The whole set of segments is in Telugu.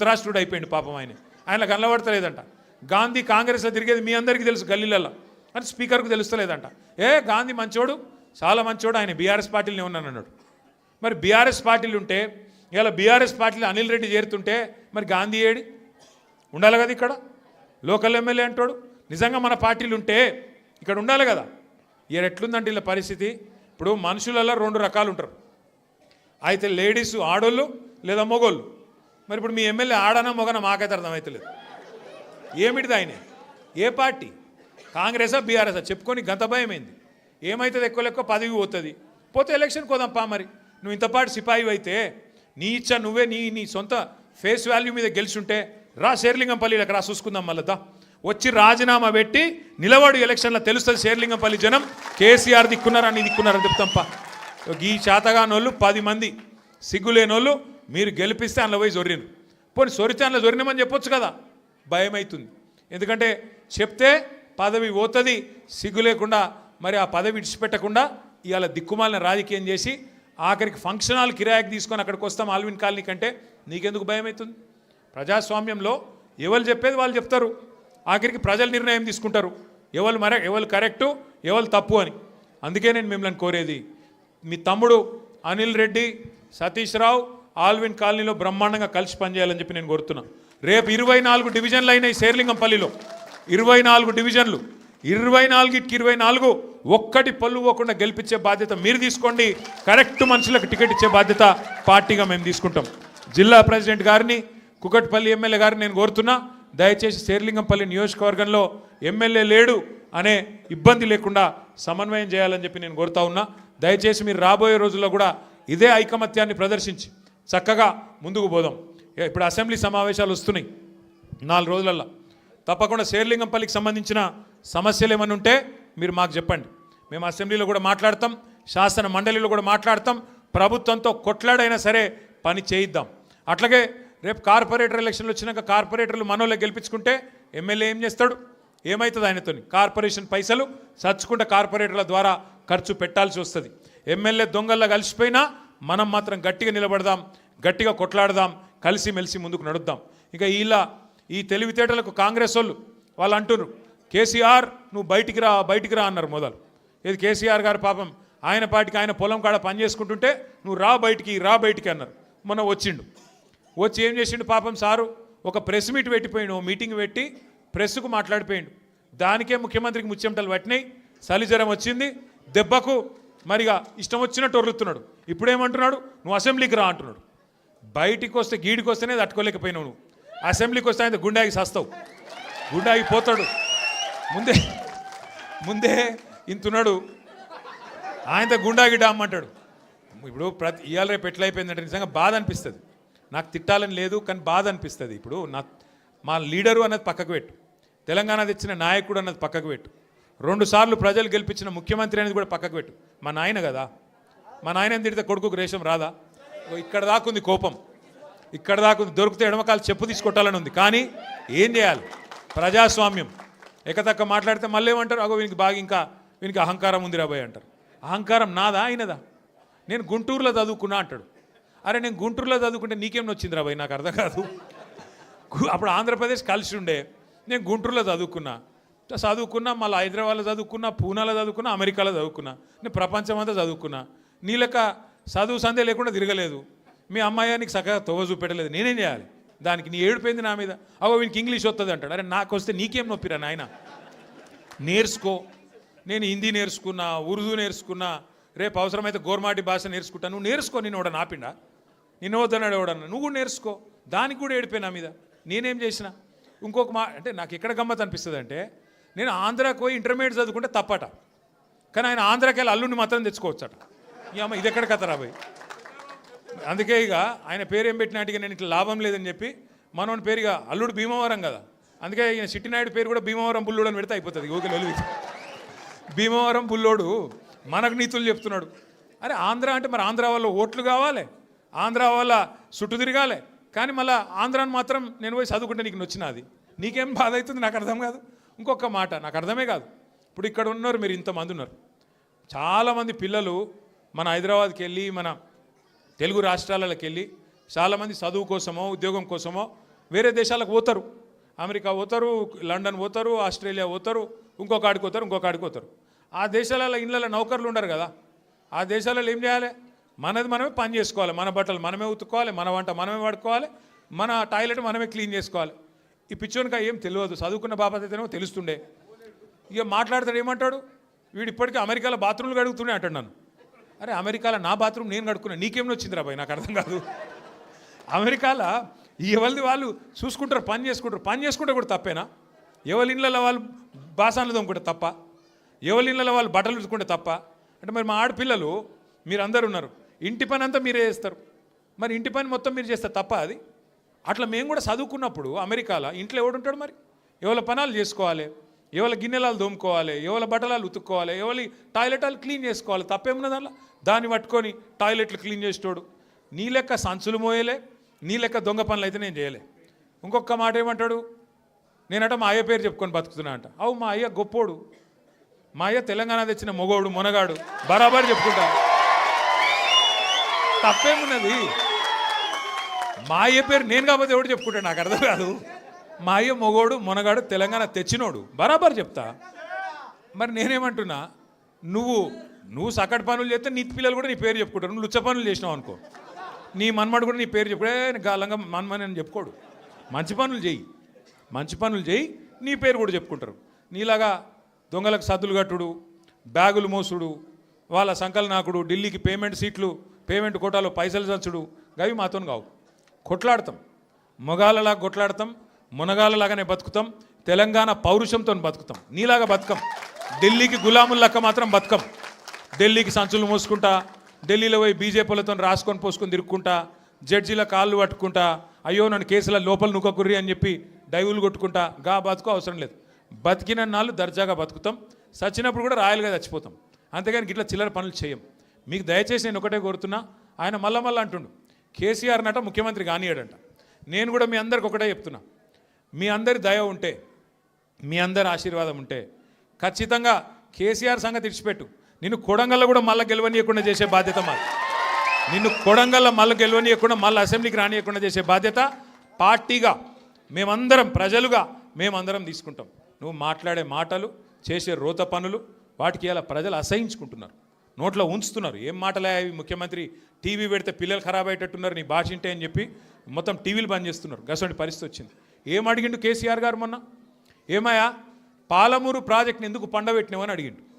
ధృతరాష్ట్రుడు అయిపోయింది పాపం ఆయన. ఆయన కనబడతలేదంట. గాంధీ కాంగ్రెస్లో తిరిగేది మీ అందరికీ తెలుసు గల్లీలలో అని స్పీకర్కు తెలుస్తలేదంట. ఏ గాంధీ మంచోడు? చాలా మంచోడు ఆయన. బీఆర్ఎస్ పార్టీలోనే ఉన్నాను అన్నాడు. మరి బీఆర్ఎస్ పార్టీలు ఉంటే ఇలా బీఆర్ఎస్ పార్టీలు అనిల్ రెడ్డి చేరుతుంటే మరి గాంధీ ఏడి? ఉండాలి కదా ఇక్కడ? లోకల్ ఎమ్మెల్యే అంటాడు. నిజంగా మన పార్టీలు ఉంటే ఇక్కడ ఉండాలి కదా? ఇక్కడ ఎట్లుందంటే ఇలా పరిస్థితి? ఇప్పుడు మనుషులలో రెండు రకాలు ఉంటారు. అయితే లేడీస్ ఆడోళ్ళు లేదా మొగోళ్ళు? మరి ఇప్పుడు మీ ఎమ్మెల్యే ఆడనా మొగనా మాకైతే అర్థమవుతలేదు ఏమిటిది ఆయన? ఏ పార్టీ? కాంగ్రెసా బీఆర్ఎసా? చెప్పుకొని గంత భయమైంది? ఏమవుతుంది ఎక్కువ లెక్క? పదవి పోతుంది. పోతే ఎలక్షన్ కోదాంపా మరి. నువ్వు ఇంతపాటు సిపాయి అయితే నీ ఇచ్చ నువ్వే నీ నీ సొంత ఫేస్ వాల్యూ మీద గెలిచుంటే రా శేర్లింగంపల్లిలకు రా చూసుకుందాం మళ్ళా వచ్చి రాజీనామా పెట్టి నిలబడు ఎలక్షన్లో తెలుస్తుంది శేర్లింగంపల్లి జనం. కేసీఆర్ దిక్కున్నారా నీ దిక్కున్నారని చెప్తాంపా ఈ చేతగానోళ్ళు పది మంది సిగ్గులేనోళ్ళు మీరు గెలిపిస్తే అందులో పోయి జొర్రిను పోనీ సొరితే అందులో జొరినమని చెప్పొచ్చు కదా. భయం అవుతుంది ఎందుకంటే చెప్తే పదవి పోతుంది సిగ్గు లేకుండా మరి ఆ పదవి విడిచిపెట్టకుండా ఇవాళ దిక్కుమాలిన రాజకీయం చేసి ఆఖరికి ఫంక్షన్ హాల్ కిరాయికి తీసుకొని అక్కడికి వస్తాం ఆల్విన్ కాలనీ కంటే నీకెందుకు భయం అవుతుంది ప్రజాస్వామ్యంలో ఎవరు చెప్పేది వాళ్ళు చెప్తారు. ఆఖరికి ప్రజలు నిర్ణయం తీసుకుంటారు. ఎవరు మర ఎవరు కరెక్టు ఎవరు తప్పు అని. అందుకే నేను మిమ్మల్ని కోరేది మీ తమ్ముడు అనిల్ రెడ్డి సతీష్ రావు ఆల్విన్ కాలనీలో బ్రహ్మాండంగా కలిసి పనిచేయాలని చెప్పి నేను కోరుతున్నా. రేపు ఇరవై నాలుగు డివిజన్లు అయినాయి శేర్లింగంపల్లిలో. ఇరవై నాలుగు డివిజన్లు. ఇరవై నాలుగుకి ఇరవై నాలుగు ఒక్కటి పళ్ళు పోకుండా గెలిపించే బాధ్యత మీరు తీసుకోండి. కరెక్ట్ మనుషులకు టికెట్ ఇచ్చే బాధ్యత పార్టీగా మేము తీసుకుంటాం. జిల్లా ప్రెసిడెంట్ గారిని కుకట్పల్లి ఎమ్మెల్యే గారిని నేను కోరుతున్నా. దయచేసి శేర్లింగంపల్లి నియోజకవర్గంలో ఎమ్మెల్యే లేడు అనే ఇబ్బంది లేకుండా సమన్వయం చేయాలని చెప్పి నేను కోరుతా ఉన్నా. దయచేసి మీరు రాబోయే రోజుల్లో కూడా ఇదే ఐకమత్యాన్ని ప్రదర్శించి చక్కగా ముందుకు పోదాం. ఇప్పుడు అసెంబ్లీ సమావేశాలు వస్తున్నాయి. నాలుగు రోజులల్లో. తప్పకుండా శేర్లింగంపల్లికి సంబంధించిన సమస్యలు ఏమైనా ఉంటే మీరు మాకు చెప్పండి. మేము అసెంబ్లీలో కూడా మాట్లాడతాం శాసన మండలిలో కూడా మాట్లాడతాం ప్రభుత్వంతో కొట్లాడైనా సరే పని చేయిద్దాం. అట్లాగే రేపు కార్పొరేటర్ ఎలక్షన్లు వచ్చినాక కార్పొరేటర్లు మనోళ్ళే గెలిపించుకుంటే ఎమ్మెల్యే ఏం చేస్తాడు? ఏమవుతుంది ఆయనతో కార్పొరేషన్ పైసలు చచ్చుకుంటే కార్పొరేటర్ల ద్వారా ఖర్చు పెట్టాల్సి వస్తుంది. ఎమ్మెల్యే దొంగల్లా కలిసిపోయినా మనం మాత్రం గట్టిగా నిలబడదాం గట్టిగా కొట్లాడదాం కలిసిమెలిసి ముందుకు నడుద్దాం. ఇక ఇలా ఈ తెలివితేటలకు కాంగ్రెస్ వాళ్ళు వాళ్ళు అంటున్నారు కేసీఆర్ నువ్వు బయటికి రా బయటికి రా అన్నారు మొదలు. ఇది కేసీఆర్ గారు పాపం ఆయన పాటికి ఆయన పొలం కాడ పని చేసుకుంటుంటే నువ్వు రా బయటికి రా బయటికి అన్నారు. మొన్న వచ్చిండు. వచ్చి ఏం చేసిండు పాపం సారు? ఒక ప్రెస్ మీట్ పెట్టిపోయిండు ఓ మీటింగ్ పెట్టి ప్రెస్కు మాట్లాడిపోయిండు. దానికే ముఖ్యమంత్రికి ముచ్చెమటలు పట్టినాయి చలిజ్వరం వచ్చింది దెబ్బకు మరిగా ఇష్టం వచ్చినట్టు ఒర్రుతున్నాడు. ఇప్పుడేమంటున్నాడు? నువ్వు అసెంబ్లీకి రా అంటున్నాడు. బయటికి వస్తే గీడికి వస్తేనే తట్టుకోలేకపోయినావు నువ్వు. అసెంబ్లీకి వస్తే ఆయన గుండాకి సస్తావు. గుండాకి పోతాడు. ముందే ముందే ఇంతున్నాడు. ఆయనతో గుండాకి డామ్మంటాడు ఇప్పుడు ప్రతి ఇవాళ రేపు ఎట్లయిపోయిందంటే నిజంగా బాధ అనిపిస్తుంది. నాకు తిట్టాలని లేదు కానీ బాధ అనిపిస్తుంది. ఇప్పుడు నా మా లీడరు అన్నది పక్కకు పెట్టు. తెలంగాణ తెచ్చిన నాయకుడు అన్నది పక్కకు పెట్టు. రెండు సార్లు ప్రజలు గెలిపించిన ముఖ్యమంత్రి అనేది కూడా పక్కకు పెట్టు. మా నాయన కదా. మా నాయన తిడితే కొడుకుకు రేషం రాదా? ఓ ఇక్కడ దాకుంది కోపం. ఇక్కడ దాకుంది దొరికితే ఎడమకాలు చెప్పు తీసుకొట్టాలని ఉంది. కానీ ఏం చేయాలి? ప్రజాస్వామ్యం. ఎకతక్క మాట్లాడితే మళ్ళీ ఏమంటారు? అగో వీనికి బాగా ఇంకా వీనికి అహంకారం ఉంది రాబోయ్ అంటారు. అహంకారం నాదా? అయినదా? నేను గుంటూరులో చదువుకున్నా అంటాడు. అరే నేను గుంటూరులో చదువుకుంటే నీకేం నొచ్చింది రాబోయ్? నాకు అర్థం కాదు. అప్పుడు ఆంధ్రప్రదేశ్ కలిసి ఉండే. నేను గుంటూరులో చదువుకున్నా. చదువుకున్నా మళ్ళీ హైదరాబాద్లో చదువుకున్నా పూనాలో చదువుకున్నా అమెరికాలో చదువుకున్నా. నేను ప్రపంచం అంతా చదువుకున్నా. నీ లెక్క చదువు సందే లేకుండా తిరగలేదు. మీ అమ్మాయి నీకు చక్కగా తొవ్వ చూపెట్టలేదు. నేనేం చేయాలి? దానికి నీ ఏడిపోయింది నా మీద? అవో వీనికి ఇంగ్లీష్ వస్తుంది అంటాడు. అరే నాకు వస్తే నీకేం నొప్పిరా నాయన? నేర్చుకో. నేను హిందీ నేర్చుకున్నా ఉర్దూ నేర్చుకున్నా రేపు అవసరమైతే గోర్మాటి భాష నేర్చుకుంటా. నువ్వు నేర్చుకో నేను వాడు నాపిండా నిన్న వద్దన్నాడు ఎవడన్నా? నువ్వు కూడా నేర్చుకో. దానికి కూడా ఏడిపోయి నా మీద. నేనేం చేసిన? ఇంకొక మా అంటే నాకు ఎక్కడ గమ్మత్ అనిపిస్తుంది అంటే నేను ఆంధ్రాకి పోయి ఇంటర్మీడియట్ చదువుకుంటే తప్పట. కానీ ఆయన ఆంధ్రాకి వెళ్ళి అల్లుడిని మాత్రం తెచ్చుకోవచ్చట. ఈ అమ్మ ఇది ఎక్కడ కథ రాబోయ్ అందుకే ఇక ఆయన పేరు ఏం పెట్టినట్టుగా నేను ఇట్లా లాభం లేదని చెప్పి మనోని ఇక అల్లుడు భీమవరం కదా. అందుకే ఈయన సిట్టినాయుడు పేరు కూడా భీమవరం బుల్లుడు అని పెడితే అయిపోతుంది. ఓకే వెలుగు భీమవరం బుల్లోడు మనకు నీతులు చెప్తున్నాడు. అరే ఆంధ్ర అంటే మరి ఆంధ్ర వల్ల ఓట్లు కావాలి. ఆంధ్ర వల్ల చుట్టు తిరగాలి. కానీ మళ్ళీ ఆంధ్రాని మాత్రం నేను పోయి చదువుకుంటే నీకు నచ్చినది నీకేం బాధ అవుతుంది? నాకు అర్థం కాదు. ఇంకొక మాట నాకు అర్థమే కాదు. ఇప్పుడు ఇక్కడ ఉన్నారు మీరు ఇంతమంది ఉన్నారు. చాలామంది పిల్లలు మన హైదరాబాద్కి వెళ్ళి మన తెలుగు రాష్ట్రాలకు వెళ్ళి చాలామంది చదువు కోసమో ఉద్యోగం కోసమో వేరే దేశాలకు పోతారు. అమెరికా పోతారు లండన్ పోతారు ఆస్ట్రేలియా పోతారు ఇంకొక ఆడికి పోతారు ఇంకొక ఆడికి పోతారు. ఆ దేశాలలో ఇళ్ళలో నౌకర్లు ఉండరు కదా. ఆ దేశాలలో ఏం చేయాలి? మనది మనమే పని చేసుకోవాలి. మన బట్టలు మనమే ఉతుక్కోవాలి మన వంట మనమే పడుకోవాలి మన టాయిలెట్ మనమే క్లీన్ చేసుకోవాలి. ఈ పిచ్చోనికా ఏం తెలియదు. చదువుకున్న బాపత అయితేనేమో తెలుస్తుండే. ఇక మాట్లాడతాడు ఏమంటాడు? వీడు ఇప్పటికీ అమెరికాలో బాత్రూమ్లు కడుగుతూనే అంటాడు నన్ను. అరే అమెరికాలో నా బాత్రూమ్ నేను కడుక్కున్నా నీకేమో వచ్చిందిరా భయ్ నాకు అర్థం కాదు. అమెరికాలో ఎవరిది వాళ్ళు చూసుకుంటారు పని చేసుకుంటారు పని చేసుకుంటే కూడా తప్పేనా? ఎవరి ఇళ్ళలో వాళ్ళు బాసాన్లు తోముకుంటే తప్ప? ఎవరి ఇళ్ళలో వాళ్ళు బట్టలు ఉతుకుంటే తప్ప? అంటే మరి మా ఆడపిల్లలు మీరు అందరు ఉన్నారు ఇంటి పని అంతా మీరే చేస్తారు. మరి ఇంటి పని మొత్తం మీరు చేస్తే తప్ప అది? అట్లా మేము కూడా చదువుకున్నప్పుడు అమెరికాలో ఇంట్లో ఎవడుంటాడు మరి? ఎవరి పనాలు చేసుకోవాలి ఎవరి గిన్నెలాలు దోముకోవాలి ఎవరి బట్టలాలు ఉతుక్కోవాలి ఎవరి టాయిలెటాలు క్లీన్ చేసుకోవాలి తప్పేమున్నది అలా దాన్ని పట్టుకొని టాయిలెట్లు క్లీన్ చేసేటోడు. నీ లెక్క సంచులు మోయలే నీ లెక్క దొంగ పనులు అయితే నేను చేయలే. ఇంకొక మాట ఏమంటాడు? నేనట మా అయ్య పేరు చెప్పుకొని బతుకుతున్నా అంట. అవు మా అయ్య గొప్పోడు. మా అయ్య తెలంగాణ తెచ్చిన మొగోడు మొనగాడు. బరాబర్ చెప్పుకుంటా. తప్పేమున్నది? మా అయ్య పేరు నేను కాకపోతే ఎవడు చెప్పుకుంటాడు? నాకు అర్థం కాదు. మా అయ్య మొగోడు మొనగాడు తెలంగాణ తెచ్చినోడు. బరాబర్ చెప్తా. మరి నేనేమంటున్నా? నువ్వు నువ్వు సకట్ పనులు చేస్తే నీ పిల్లలు కూడా నీ పేరు చెప్పుకుంటారు. నువ్వు లుచ్చ పనులు చేసినావు అనుకో. నీ మన్మడు కూడా నీ పేరు చెప్పుడే గాలంగా మన్మని అని చెప్పుకోడు. మంచి పనులు చేయి. మంచి పనులు చేయి నీ పేరు కూడా చెప్పుకుంటారు. నీలాగా దొంగలకు సద్దులు కట్టుడు బ్యాగులు మోసుడు వాళ్ళ సంకలనాకుడు ఢిల్లీకి పేమెంట్ సీట్లు పేమెంట్ కోటాలో పైసలు చచ్చుడు గవి మాతో కావు. కొట్లాడతాం. మొగాలలా కొట్లాడతాం మునగాలలాగానే బతుకుతాం తెలంగాణ పౌరుషంతో బతుకుతాం. నీలాగా బతుకం. ఢిల్లీకి గులాములక్క మాత్రం బతుకం. ఢిల్లీకి సంచులు మోసుకుంటా ఢిల్లీలో పోయి బీజేపీలతో రాసుకొని పోసుకొని తిరుక్కుంటా జడ్జీల కాళ్ళు పట్టుకుంటా అయ్యో నన్ను కేసుల లోపల నుక్కకుర్రి అని చెప్పి డైవులు కొట్టుకుంటా గా బతుకు అవసరం లేదు. బతికిన నాళ్ళు దర్జాగా బతుకుతాం. చచ్చినప్పుడు కూడా రాయలుగా చచ్చిపోతాం. అంతేగాని ఇట్లా చిల్లర పనులు చేయం. మీకు దయచేసి నేను ఒకటే కోరుతున్నా ఆయన మళ్ళా మళ్ళా అంటుండు కేసీఆర్ నట ముఖ్యమంత్రి కానియాడంట. నేను కూడా మీ అందరికి ఒకటే చెప్తున్నా మీ అందరి దయ ఉంటే మీ అందరి ఆశీర్వాదం ఉంటే ఖచ్చితంగా కేసీఆర్ సంగతి ఇడిచిపెట్టు. నిన్ను కొడంగల్లో కూడా మళ్ళీ గెలవనీయకుండా చేసే బాధ్యత మాది. నిన్ను కొడంగల్లో మళ్ళీ గెలవనీయకుండా మళ్ళీ అసెంబ్లీకి రానియకుండా చేసే బాధ్యత పార్టీగా. మేమందరం ప్రజలుగా మేమందరం తీసుకుంటాం. నువ్వు మాట్లాడే మాటలు చేసే రోత పనులు వాటికి ఇలా ప్రజలు అసహించుకుంటున్నారు. నోట్లో ఉంచుతున్నారు. ఏం మాటలే ముఖ్యమంత్రి టీవీ పెడితే పిల్లలు ఖరాబ్ అయ్యేటట్టున్నారు నీ భాష ఇంటే అని చెప్పి మొత్తం టీవీలు బంద్ చేస్తున్నారు. గసంటి పరిస్థితి వచ్చింది. ఏం అడిగిండు కేసీఆర్ గారు మొన్న? ఏమయ్యా? పాలమూరు ప్రాజెక్ట్ని ఎందుకు పండబెట్టినావని అడిగిండు.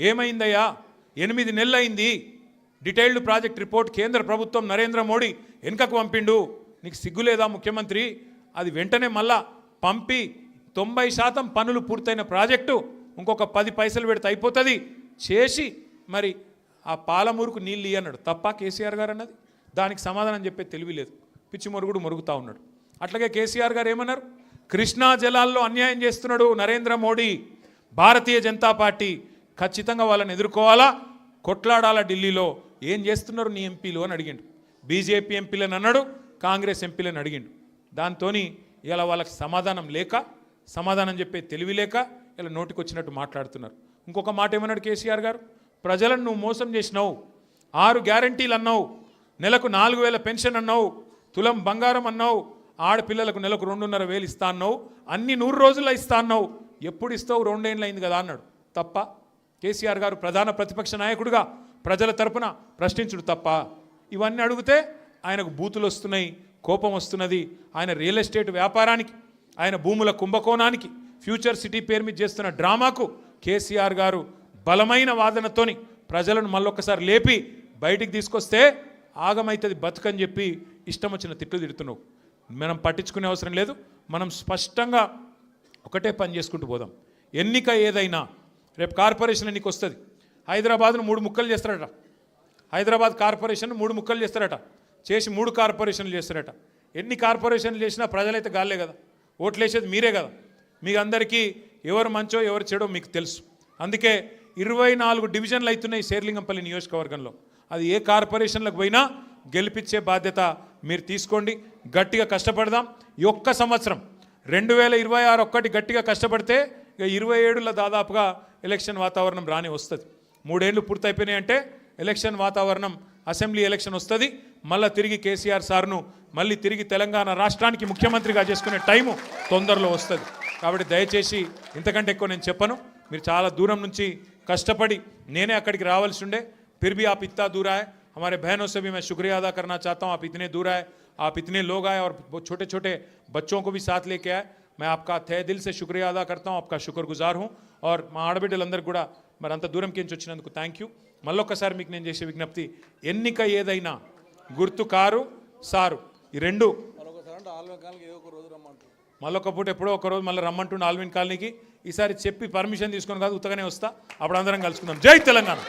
ఏమైందయ్యా? ఎనిమిది నెలలైంది. డీటెయిల్డ్ ప్రాజెక్ట్ రిపోర్ట్ కేంద్ర ప్రభుత్వం నరేంద్ర మోడీ వెనుకకు పంపిండు. నీకు సిగ్గులేదా ముఖ్యమంత్రి? అది వెంటనే మళ్ళా పంపి తొంభై శాతం పనులు పూర్తయిన ప్రాజెక్టు ఇంకొక పది పైసలు పెడితే అయిపోతుంది. చేసి మరి ఆ పాలమూరుకు నీళ్ళు ఇవ్వన్నాడు అన్నాడు తప్ప కేసీఆర్ గారు అన్నది. దానికి సమాధానం చెప్పే తెలివి లేదు. పిచ్చి మొరుగుడు మొరుగుతూ ఉన్నాడు. అట్లాగే కేసీఆర్ గారు ఏమన్నారు? కృష్ణా జలాల్లో అన్యాయం చేస్తున్నాడు నరేంద్ర మోడీ. భారతీయ జనతా పార్టీ ఖచ్చితంగా వాళ్ళని ఎదుర్కోవాలా? కొట్లాడాలా ఢిల్లీలో? ఏం చేస్తున్నారు నీ ఎంపీలు అని అడిగిండు. బీజేపీ ఎంపీలని అన్నాడు కాంగ్రెస్ ఎంపీలని అడిగిండు. దాంతో ఇలా వాళ్ళకి సమాధానం లేక సమాధానం చెప్పే తెలివి లేక ఇలా నోటికొచ్చినట్టు మాట్లాడుతున్నారు. ఇంకొక మాట ఏమన్నాడు కేసీఆర్ గారు? ప్రజలను నువ్వు మోసం చేసినావు ఆరు గ్యారంటీలు అన్నావు నెలకు నాలుగు వేల పెన్షన్ అన్నావు తులం బంగారం అన్నావు ఆడపిల్లలకు నెలకు రెండున్నర వేలు ఇస్తా అన్నావు అన్ని నూరు రోజుల్లో ఇస్తా అన్నావు ఎప్పుడు ఇస్తావు? రెండేళ్ళు అయింది కదా అన్నాడు. తప్ప కేసీఆర్ గారు ప్రధాన ప్రతిపక్ష నాయకుడిగా ప్రజల తరపున ప్రశ్నించుడు తప్ప ఇవన్నీ అడిగితే ఆయనకు బూతులు వస్తున్నాయి కోపం వస్తున్నది. ఆయన రియల్ ఎస్టేట్ వ్యాపారానికి ఆయన భూముల కుంభకోణానికి ఫ్యూచర్ సిటీ పేరు మీద చేస్తున్న డ్రామాకు కేసీఆర్ గారు బలమైన వాదనతోని ప్రజలను మళ్ళొక్కసారి లేపి బయటికి తీసుకొస్తే ఆగమైతుంది బతుకని చెప్పి ఇష్టం వచ్చిన తిట్లు తిడుతున్నావు. మనం పట్టించుకునే అవసరం లేదు. మనం స్పష్టంగా ఒకటే పని చేసుకుంటూ పోదాం. ఎన్నిక ఏదైనా రేపు కార్పొరేషన్ నీకు వస్తుంది. హైదరాబాద్ను మూడు ముక్కలు చేస్తారట. హైదరాబాద్ కార్పొరేషన్ మూడు ముక్కలు చేస్తారట. చేసి మూడు కార్పొరేషన్లు చేస్తారట. ఎన్ని కార్పొరేషన్లు చేసినా ప్రజలైతే గాలే కదా. ఓట్లు వేసేది మీరే కదా. మీకు అందరికీ ఎవరు మంచో ఎవరు చెడో మీకు తెలుసు. అందుకే ఇరవై నాలుగు డివిజన్లు అవుతున్నాయి శేర్లింగంపల్లి నియోజకవర్గంలో. అది ఏ కార్పొరేషన్లకు పోయినా గెలిపించే బాధ్యత మీరు తీసుకోండి. గట్టిగా కష్టపడదాం. ఈ ఒక్క సంవత్సరం రెండు వేల ఇరవై ఆరు ఒక్కటి గట్టిగా కష్టపడితే ఇక ఇరవై ఏడులో దాదాపుగా ఎలక్షన్ వాతావరణం రాని వస్తుంది మూడేళ్ళు పూర్తయిపోయినాయి అంటే ఎలక్షన్ వాతావరణం అసెంబ్లీ ఎలక్షన్ వస్తుంది మళ్ళీ తిరిగి కేసీఆర్ సార్ను మళ్ళీ తిరిగి తెలంగాణ రాష్ట్రానికి ముఖ్యమంత్రిగా చేసుకునే టైము తొందరలో వస్తుంది కాబట్టి దయచేసి ఇంతకంటే ఎక్కువ నేను చెప్పను మీరు చాలా దూరం నుంచి కష్టపడి నేనే అక్కడికి రావాల్సి ఉండే फिर भी आप इतना दूर आए हमारे बहनों से भी मैं शुक्रिया अदा करना चाहता हूँ आप इतने दूर आए आप इतने लोग आए और वो छोटे छोटे बच्चों को भी साथ लेके आए मैं आपका तहे दिल से शुक्रिया अदा करता हूँ आपका शुक्रगुजार हूँ और మా ఆడబిడ్డలందరికీ కూడా మరి అంత దూరం కించి వచ్చినందుకు థ్యాంక్ యూ మళ్ళొక్కసారి మీకు నేను చేసే విజ్ఞప్తి ఎన్నిక ఏదైనా గుర్తు కారు సారు ఈ రెండు మళ్ళొక పూట ఎప్పుడో ఒక రోజు మళ్ళీ రమ్మంటుండే ఆల్విన్ కాలనీకి ఈసారి చెప్పి పర్మిషన్ తీసుకొని కాదు ఉత్తగానే వస్తా అప్పుడు అందరం కలుసుకుందాం జై తెలంగాణ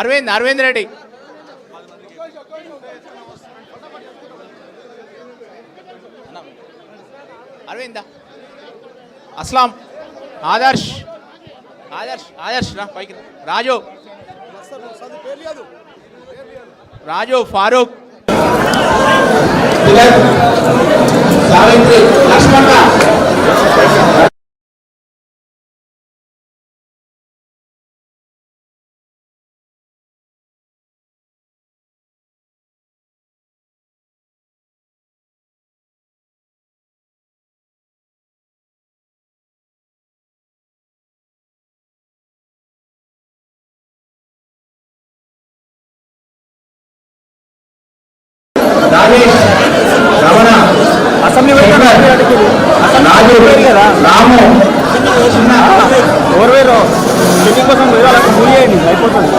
అరవింద్ అరవింద్ రెడ్డి. అరవింద్? అస్లాం. ఆదర్శ్. ఆదర్శ్ ఆదర్శ్ రా పైకి రాజు. రాజు ఫారూక్. సావిత్రి. రాజు రాము. ఎవరు వేరు కోసం వాళ్ళకి అయిపోతుంది